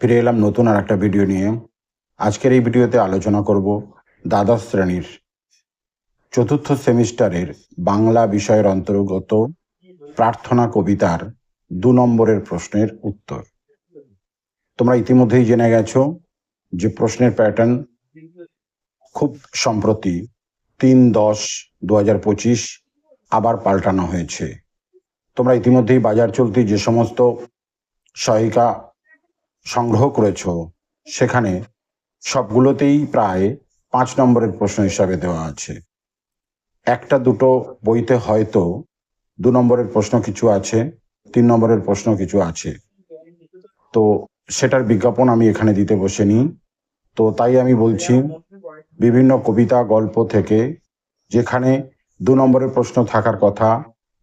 ফিরে এলাম নতুন আর একটা ভিডিও নিয়ে। আজকের এই ভিডিওতে আলোচনা করব দ্বাদশ শ্রেণির চতুর্থ সেমিস্টারের বাংলা বিষয়ের অন্তর্গত প্রার্থনা কবিতার দু নম্বরের প্রশ্নের উত্তর। তোমরা ইতিমধ্যেই জেনে গেছো যে প্রশ্নের প্যাটার্ন খুব সম্প্রতি তিন দশ দু হাজার পঁচিশ আবার পাল্টানো হয়েছে। তোমরা ইতিমধ্যেই বাজার চলতি যে সমস্ত সহায়িকা সংগ্রহ করেছ, সেখানে সবগুলোতেই প্রায় পাঁচ নম্বরের প্রশ্ন হিসাবে দেওয়া আছে। একটা দুটো বইতে হয়তো দু নম্বরের প্রশ্ন কিছু আছে, তিন নম্বরের প্রশ্ন কিছু আছে। তো সেটার বিজ্ঞাপন আমি এখানে দিতে বসেনি তো তাই আমি বলছি, বিভিন্ন কবিতা, গল্প থেকে যেখানে দু নম্বরের প্রশ্ন থাকার কথা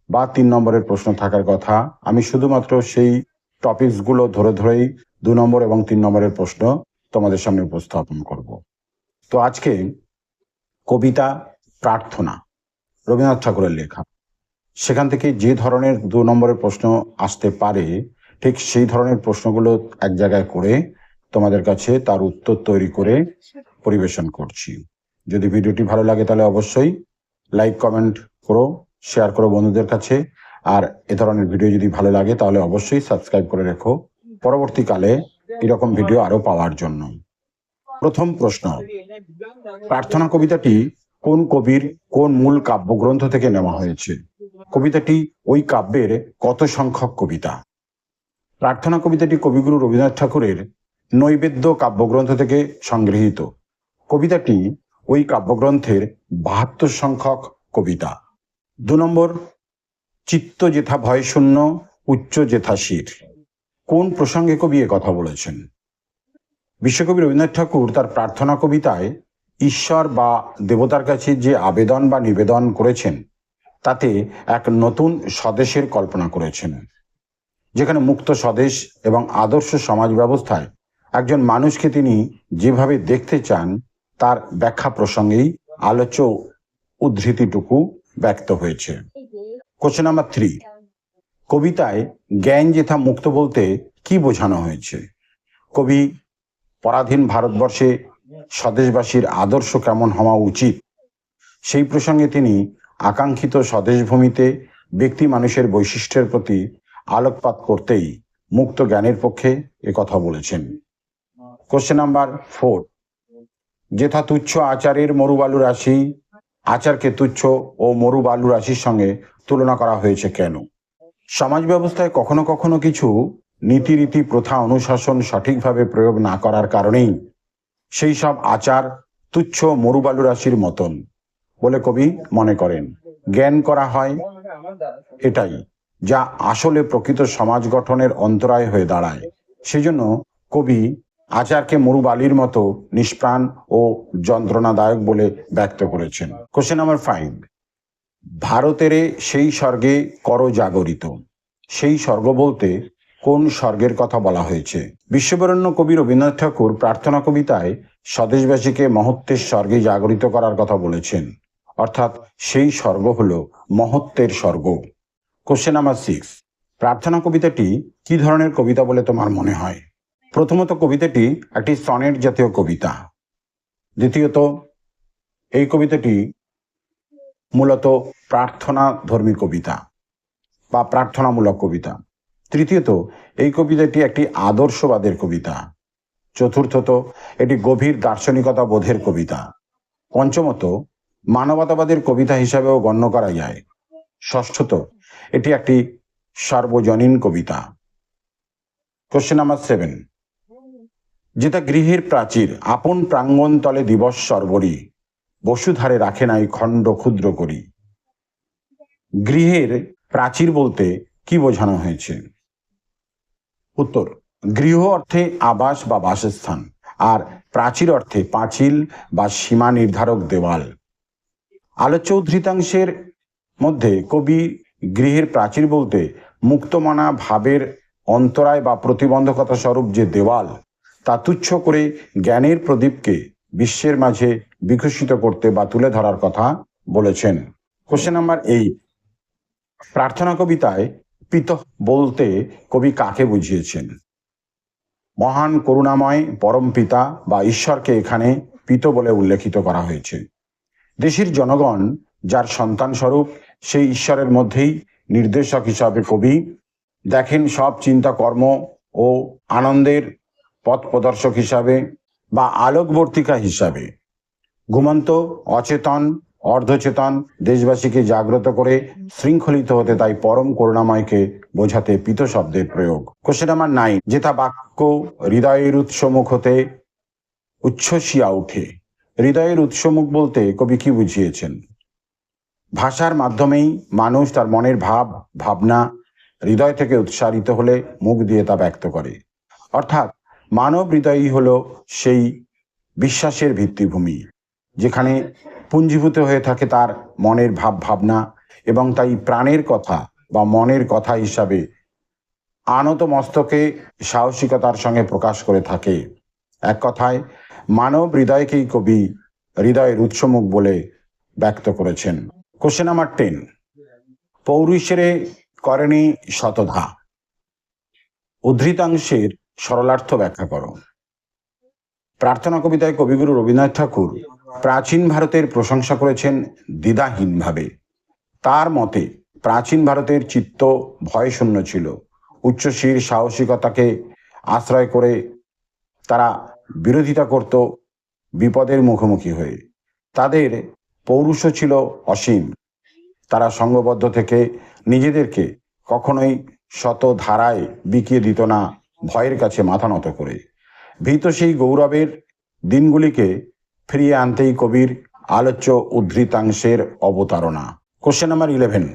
বা তিন নম্বরের প্রশ্ন থাকার কথা, আমি শুধুমাত্র সেই টপিকসগুলো ধরে ধরেই দু নম্বর এবং তিন নম্বরের প্রশ্ন তোমাদের সামনে উপস্থাপন করব। তো আজকে কবিতা প্রার্থনা রবীন্দ্রনাথ ঠাকুরের লেখা। সেখান থেকে যে ধরনের দু নম্বরের প্রশ্ন আসতে পারে, ঠিক সেই ধরনের প্রশ্নগুলো এক জায়গায় করে তোমাদের কাছে তার উত্তর তৈরি করে পরিবেশন করছি। যদি ভিডিওটি ভালো লাগে তাহলে অবশ্যই লাইক, কমেন্ট করো, শেয়ার করো বন্ধুদের কাছে। আর এ ধরনের ভিডিও যদি ভালো লাগে তাহলে অবশ্যই সাবস্ক্রাইব করে রেখো। পরবর্তীকালে এরকম ভিডিও আরও পাওয়ার জন্য। প্রথম প্রশ্ন, প্রার্থনা কবিতাটি কোন কবির কোন মূল কাব্যগ্রন্থ থেকে নেওয়া হয়েছে? কবিতাটি ওই কাব্যের কত সংখ্যক কবিতা? প্রার্থনা কবিতাটি কবিগুরু রবীন্দ্রনাথ ঠাকুরের নৈবেদ্য কাব্যগ্রন্থ থেকে সংগৃহীত। কবিতাটি ওই কাব্যগ্রন্থের বাহাত্তর সংখ্যক কবিতা। দু নম্বর, চিত্ত যেথা ভয়শূন্য উচ্চ যেথা শির। কোন প্রসঙ্গে কবি এ কথা বলেছেন? বিশ্বকবি রবীন্দ্রনাথ ঠাকুর তার প্রার্থনা কবিতায় ঈশ্বর বা দেবতার কাছে যে আবেদন বা নিবেদন করেছেন, তাতে এক নতুন স্বদেশের কল্পনা করেছেন। যেখানে মুক্ত স্বদেশ এবং আদর্শ সমাজ ব্যবস্থায় একজন মানুষকে তিনি যেভাবে দেখতে চান, তার ব্যাখ্যা প্রসঙ্গেই আলোচ্য উদ্ধৃতিটুকু ব্যক্ত হয়েছে। কোশ্চেন নাম্বার থ্রি কবিতায় জ্ঞান যেথা মুক্ত বলতে কি বোঝানো হয়েছে? কবি, পরাধীন ভারতবর্ষে স্বদেশবাসীর আদর্শ কেমন হওয়া উচিত? সেই প্রসঙ্গে তিনি আকাঙ্ক্ষিত স্বদেশভূমিতে ব্যক্তি মানুষের বৈশিষ্ট্যের প্রতি আলোকপাত করতেই মুক্ত জ্ঞানের পক্ষে কথা বলেছেন। কোশ্চেন নাম্বার ফোর যেথা তুচ্ছ আচারের মরুবালু রাশি, আচারকে তুচ্ছ ও মরুবালু রাশির সঙ্গে তুলনা করা হয়েছে কেন? সমাজ ব্যবস্থায় কখনো কখনো কিছু নীতিরীতি, প্রথা, অনুশাসন সঠিকভাবে প্রয়োগ না করার কারণেই সেই সব আচার তুচ্ছ মরুবালু রাশির মতন বলে কবি মনে করেন। জ্ঞান করা হয় এটাই, যা আসলে প্রকৃত সমাজ গঠনের অন্তরায় হয়ে দাঁড়ায়। সেজন্য কবি আচারকে মরুবালির মতো নিষ্প্রাণ ও যন্ত্রণাদায়ক বলে ব্যক্ত করেছেন। কোশ্চেন নাম্বার ফাইভ ভারতের সেই স্বর্গে কর জাগরিত সেই স্বর্গ বলতে কোন স্বর্গের কথা বলা হয়েছে? বিশ্ববরণ্য কবি রবীন্দ্রনাথ ঠাকুর প্রার্থনা কবিতায় স্বদেশবাসীকে মহত্বের স্বর্গে জাগরিত করার কথা বলেছেন। অর্থাৎ সেই স্বর্গ হল মহত্বের স্বর্গ। কোশ্চেন নাম্বার সিক্স প্রার্থনা কবিতাটি কি ধরনের কবিতা বলে তোমার মনে হয়? প্রথমত কবিতাটি একটি সনেট জাতীয় কবিতা। দ্বিতীয়ত, এই কবিতাটি মূলত প্রার্থনা ধর্মী কবিতা বা প্রার্থনামূলক কবিতা। তৃতীয়ত, এই কবিতাটি একটি আদর্শবাদের কবিতা। চতুর্থত, এটি গভীর দার্শনিকতা বোধের কবিতা। পঞ্চমত, মানবতাবাদের কবিতা হিসাবেও গণ্য করা যায়। ষষ্ঠত, এটি একটি সার্বজনীন কবিতা। কোশ্চেন নাম্বার সেভেন যেটা গৃহের প্রাচীর, আপন প্রাঙ্গণ তলে দিবস সর্বরী। বসুধারে রাখে নাই খণ্ড ক্ষুদ্র করি। গৃহের প্রাচীর বলতে কি বোঝানো হয়েছে? উত্তর, গৃহ অর্থে আবাস বা বাসস্থান, আর প্রাচীর অর্থে পাঁচিল বা সীমা নির্ধারক দেওয়াল। আলোচ্য উদ্ধৃতাংশের মধ্যে কবি গৃহের প্রাচীর বলতে মুক্তমানা ভাবের অন্তরায় বা প্রতিবন্ধকতা স্বরূপ যে দেওয়াল, তা তুচ্ছ করে জ্ঞানের প্রদীপকে বিশ্বের মাঝে বিকশিত করতে বা তুলে ধরার কথা বলেছেন। কোশ্চেন নাম্বার এই প্রার্থনা কবিতায় পিত বলতে কবি কাকে বুঝিয়েছেন? মহান করুণাময় পরম পিতা বা ঈশ্বরকে এখানে পিত বলে উল্লেখিত করা হয়েছে। দেশের জনগণ যার সন্তান স্বরূপ সেই ঈশ্বরের মধ্যেই নির্দেশক হিসাবে কবি দেখেন সব চিন্তা কর্ম ও আনন্দের পথ প্রদর্শক হিসাবে বা আলোকবর্তিকা হিসাবে। ঘুমন্ত, অচেতন, অর্ধচেতন দেশবাসীকে জাগ্রত করে শৃঙ্খলিত হতে তাই পরম করুণাময়কে বোঝাতে পিত শব্দের প্রয়োগ কোশ্চেন নাম্বার নাইন যেথা বাক্য হৃদয়ের উৎসমুখ হতে উচ্ছ্বসিয়া উঠে হৃদয়ের উৎসমুখ বলতে কবি কি বুঝিয়েছেন? ভাষার মাধ্যমেই মানুষ তার মনের ভাব, ভাবনা, হৃদয় থেকে উৎসারিত হলে মুখ দিয়ে তা ব্যক্ত করে। অর্থাৎ মানব হৃদয়ই হলো সেই বিশ্বাসের ভিত্তিভূমি। যেখানে পুঞ্জীভূত হয়ে থাকে তার মনের ভাব ভাবনা এবং তাই প্রাণের কথা বা মনের কথা হিসাবে আনত মস্তকে সাহসিকতার সঙ্গে প্রকাশ করে থাকে। এক কথায়, মানব হৃদয়কেই কবি হৃদয়ের উৎসমুখ বলে ব্যক্ত করেছেন। কোশ্চেন নাম্বার টেন পৌরুষেরে করেনি শতধা উদ্ধৃতাংশের সরলার্থ ব্যাখ্যা করো। প্রার্থনা কবিতায় কবিগুরু রবীন্দ্রনাথ ঠাকুর প্রাচীন ভারতের প্রশংসা করেছেন দ্বিধাহীনভাবে। তার মতে, প্রাচীন ভারতের চিত্ত ভয়শূন্য ছিল। উচ্চশীর সাহসিকতাকে আশ্রয় করে তারা বিরোধিতা করত বিপদের মুখোমুখি হয়ে। তাদের পৌরুষ ছিল অসীম। তারা সঙ্গবদ্ধ থেকে নিজেদেরকে কখনোই শত ধারায় বিকিয়ে দিত না, ভয়ের কাছে মাথা নত করে। ভীত সেই গৌরবের দিনগুলিকে ফিরিয়ে আনতেই কবির আলোচ্য উদ্ধৃতাংশের অবতারণা। কোশ্চেন নাম্বার ইলেভেন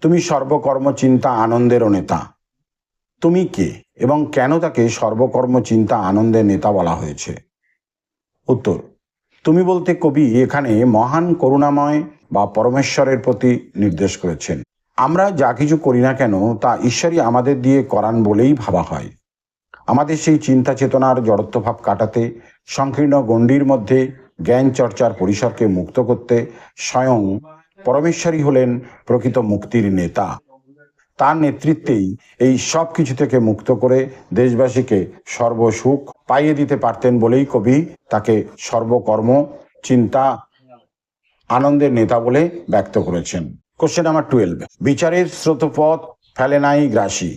তুমি সর্বকর্ম চিন্তা আনন্দেরও নেতা। তুমি কে এবং কেন তাকে সর্বকর্ম চিন্তা আনন্দের নেতা বলা হয়েছে? উত্তর, তুমি বলতে কবি এখানে মহান করুণাময় বা পরমেশ্বরের প্রতি নির্দেশ করেছেন। আমরা যা কিছু করি না কেন তা ঈশ্বরই আমাদের দিয়ে করান বলেই ভাবা হয়। আমাদের সেই চিন্তা চেতনার জড়ত্বভাব কাটাতে সংকীর্ণ গণ্ডির মধ্যে জ্ঞান চর্চার পরিসরকে মুক্ত করতে স্বয়ং পরমেশ্বরই হলেন প্রকৃত মুক্তির নেতা। তার নেতৃত্বেই এই সব কিছু থেকে মুক্ত করে দেশবাসীকে সর্বসুখ পাইয়ে দিতে পারতেন বলেই কবি তাকে সর্বকর্ম, চিন্তা, আনন্দের নেতা বলে ব্যক্ত করেছেন। কোশ্চেন নাম্বার টুয়েলভ বিচারের স্রোতপথ ফেলে নাই গ্রাসী।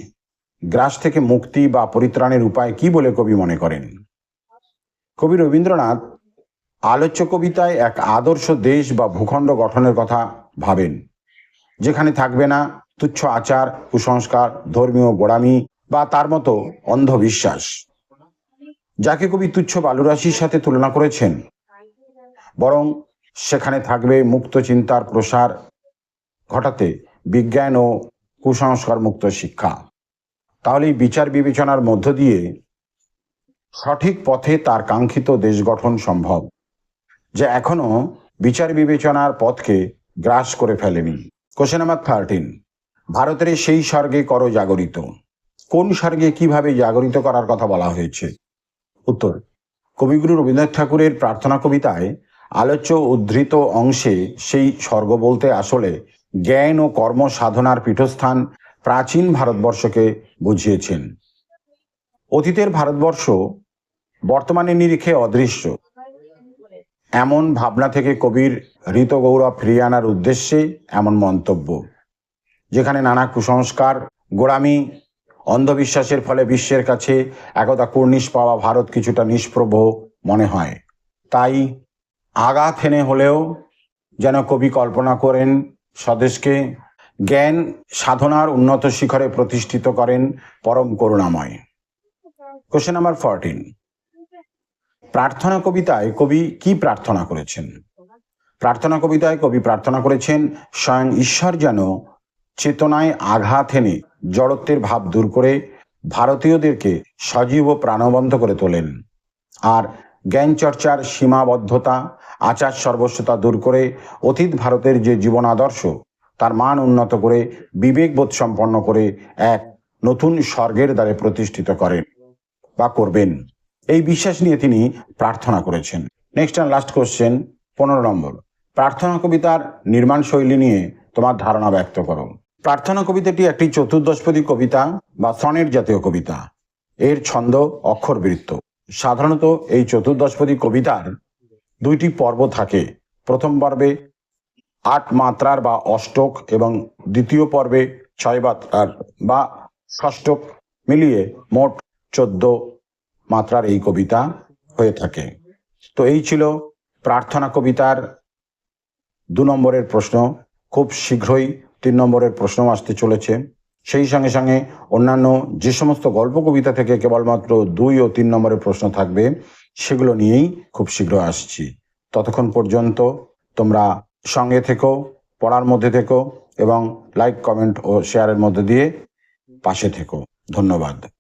গ্রাস থেকে মুক্তি বা পরিত্রাণের উপায় কি বলে কবি মনে করেন? কবি রবীন্দ্রনাথ আলোচ্য কবিতায় এক আদর্শ দেশ বা ভূখণ্ড গঠনের কথা ভাবেন, যেখানে থাকবে না তুচ্ছ আচার, কুসংস্কার, ধর্মীয় গোড়ামি বা তার মতো অন্ধবিশ্বাস। যাকে কবি তুচ্ছ বালুরাশির সাথে তুলনা করেছেন, বরং সেখানে থাকবে মুক্ত চিন্তার প্রসার, ঘটাতে বিজ্ঞান ও কুসংস্কার মুক্ত শিক্ষা। তাহলে বিচার বিবেচনার মধ্য দিয়ে সঠিক পথে তার কাঙ্ক্ষিত দেশ গঠন সম্ভব, যে এখনও বিচার বিবেচনার পথকে গ্রাস করে ফেলেনি। কোশ্চেন নাম্বার থার্টিন ভারতের সেই স্বর্গে করো জাগরিত। কোন স্বর্গে কীভাবে জাগরিত করার কথা বলা হয়েছে? উত্তর, কবিগুরু রবীন্দ্রনাথ ঠাকুরের প্রার্থনা কবিতায় আলোচ্য উদ্ধৃত অংশে সেই স্বর্গ বলতে আসলে জ্ঞান ও কর্ম সাধনার পীঠস্থান প্রাচীন ভারতবর্ষকে বুঝিয়েছেন। অতীতের ভারতবর্ষ বর্তমানে নিরিখে অদৃশ্য। এমন ভাবনা থেকে কবির ঋত গৌরব ফিরিয়ে আনার উদ্দেশ্যে এমন মন্তব্য, যেখানে নানা কুসংস্কার, গোড়ামি, অন্ধবিশ্বাসের ফলে বিশ্বের কাছে একদা কুর্নিশ পাওয়া ভারত কিছুটা নিষ্প্রভ মনে হয়। তাই আগা থেনে হলেও যেন কবি কল্পনা করেন, স্বদেশকে জ্ঞান সাধনার উন্নত শিখরে প্রতিষ্ঠিত করেন পরম করুণাময়। কোশ্চেন নাম্বার ফোরটিন প্রার্থনা কবিতায় কবি কি প্রার্থনা করেছেন? প্রার্থনা কবিতায় কবি প্রার্থনা করেছেন, স্বয়ং ঈশ্বর যেন চেতনায় আঘাত এনে জড়ত্বের ভাব দূর করে ভারতীয়দেরকে সজীব ও প্রাণবন্ত করে তোলেন। আর জ্ঞান চর্চার সীমাবদ্ধতা, আচার সর্বস্বতা দূর করে অতীত ভারতের যে জীবন আদর্শ, তার মান উন্নত করে বিবেকবোধ সম্পন্ন করে এক নতুন স্বর্গের দ্বারে প্রতিষ্ঠিত করেন বা করবেন। এই বিশ্বাস নিয়ে তিনি প্রার্থনা করেছেন। নেক্সট অ্যান্ড লাস্ট কোশ্চেন পনেরো নম্বর। প্রার্থনা কবিতার নির্মাণ শৈলী নিয়ে তোমার ধারণা ব্যক্ত করো। প্রার্থনা কবিতাটি একটি চতুর্দশপদী কবিতা বা সনের জাতীয় কবিতা। এর ছন্দ অক্ষরবৃত্ত। সাধারণত এই চতুর্দশপদী কবিতার দুইটি পর্ব থাকে। প্রথম পর্বে আট মাত্রার বা অষ্টক এবং দ্বিতীয় পর্বে ছয় মাত্রার বা ষষ্ঠক মিলিয়ে মোট চোদ্দ মাত্রার এই কবিতা হয়ে থাকে। তো এই ছিল প্রার্থনা কবিতার দু নম্বরের প্রশ্ন। খুব শীঘ্রই তিন নম্বরের প্রশ্ন আসতে চলেছে। সেই সঙ্গে সঙ্গে অন্যান্য যে সমস্ত গল্প কবিতা থেকে কেবলমাত্র দুই ও তিন নম্বরের প্রশ্ন থাকবে, সেগুলো নিয়েই খুব শীঘ্র আসছি। ততক্ষণ পর্যন্ত তোমরা সঙ্গে থেকো, পড়ার মধ্যে থেকো এবং লাইক, কমেন্ট ও শেয়ারের মধ্যে দিয়ে পাশে থেকো। ধন্যবাদ।